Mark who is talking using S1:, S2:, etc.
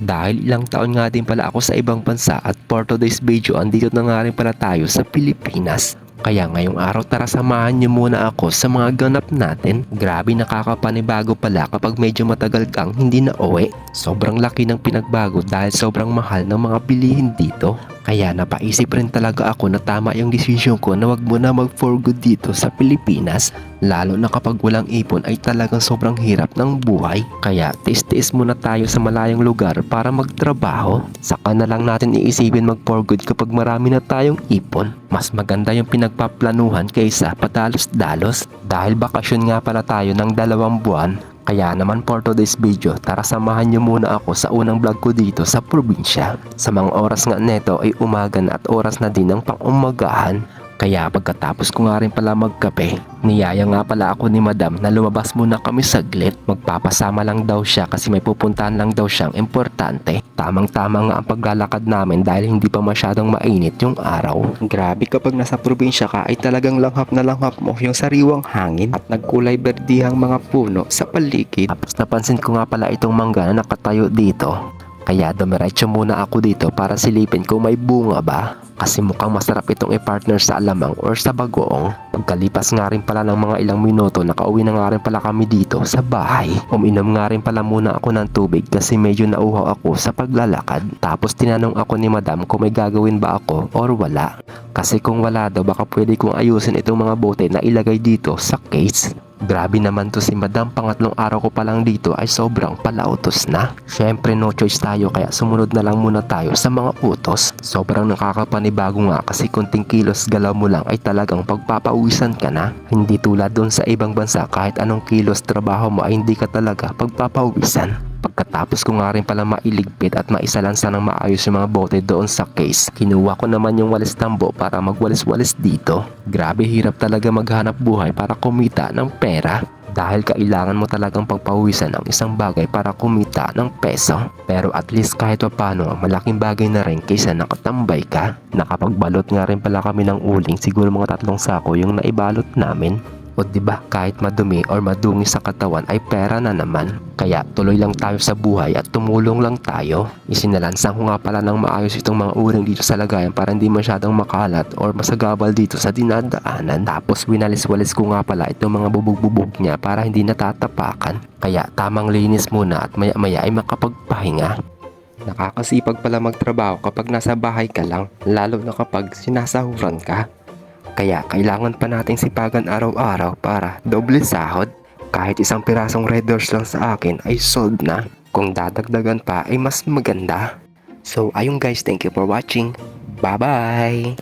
S1: Dahil ilang taon nga din pala ako sa ibang bansa at for today's video andito na nga rin pala tayo sa Pilipinas. Kaya ngayong araw tara samahan niyo muna ako sa mga ganap natin. Grabe nakakapanibago pala kapag medyo matagal kang hindi na uwi. Sobrang laki ng pinagbago dahil sobrang mahal ng mga bilihin dito. Kaya napaisip rin talaga ako na tama yung desisyon ko na wag muna mag for good dito sa Pilipinas. Lalo na kapag walang ipon ay talagang sobrang hirap ng buhay. Kaya tiis-tiis muna tayo sa malayong lugar para magtrabaho. Saka na lang natin iisipin mag for good kapag marami na tayong ipon. Mas maganda yung pinagpaplanuhan kaysa padalos-dalos. Dahil bakasyon nga pala tayo ng dalawang buwan, kaya naman for today's video, tara samahan niyo muna ako sa unang vlog ko dito sa probinsya. Sa mga oras nga neto ay umaga na at oras na din ng pangumagahan. Kaya pagkatapos ko nga rin pala magkape, niyaya nga pala ako ni madam na lumabas muna kami saglit. Magpapasama lang daw siya kasi may pupuntahan lang daw siyang importante. Tamang-tama nga ang paglalakad namin dahil hindi pa masyadong mainit yung araw. Grabe kapag nasa probinsya ka ay talagang langhap na langhap mo yung sariwang hangin at nagkulay berdihang mga puno sa paligid. Tapos napansin ko nga pala itong mangga na nakatayo dito. Kaya dumiretso muna ako dito para silipin kung may bunga ba. Kasi mukhang masarap itong i-partner sa alamang or sa bagoong. Pagkalipas nga rin pala ng mga ilang minuto, nakauwi na nga rin pala kami dito sa bahay. Uminom nga rin pala muna ako ng tubig kasi medyo nauhaw ako sa paglalakad. Tapos tinanong ako ni madam kung may gagawin ba ako or wala. Kasi kung wala daw baka pwede kong ayusin itong mga bote na ilagay dito sa case. Grabe naman to si madam pangatlong araw ko pa lang dito ay sobrang palautos na. Syempre no choice tayo kaya sumunod na lang muna tayo sa mga utos. Sobrang nakakapanibago nga kasi kunting kilos galaw mo lang ay talagang pagpapauwisan ka na. Hindi tulad doon sa ibang bansa kahit anong kilos trabaho mo ay hindi ka talaga pagpapawisan. Pagkatapos ko nga rin pala mailigpit at maisalansa ng maayos yung mga bote doon sa case, kinuha ko naman yung walis tambo para magwalis-walis dito. Grabe hirap talaga maghanap buhay para kumita ng pera. Dahil kailangan mo talagang pagpawisan ang isang bagay para kumita ng peso. Pero at least kahit paano, malaking bagay na rin kaysa nakatambay ka. Nakapagbalot nga rin pala kami ng uling, siguro mga tatlong sako yung naibalot namin. O ba kahit madumi or madungi sa katawan ay pera na naman. Kaya tuloy lang tayo sa buhay at tumulong lang tayo. Isinalansang ko nga pala ng maayos itong mga uring dito sa lagayan para hindi masyadong makalat or masagabal dito sa dinadaanan. Tapos winalis-walis ko nga pala itong mga bubog-bubog niya para hindi natatapakan. Kaya tamang linis muna at maya-maya ay makapagpahinga. Nakakasipag pala magtrabaho kapag nasa bahay ka lang, lalo na kapag sinasahuran ka. Kaya kailangan pa nating sipagan araw-araw para doble sahod. Kahit isang pirasong red doors lang sa akin ay sold na. Kung dadagdagan pa ay mas maganda. So ayun guys, thank you for watching. Bye-bye!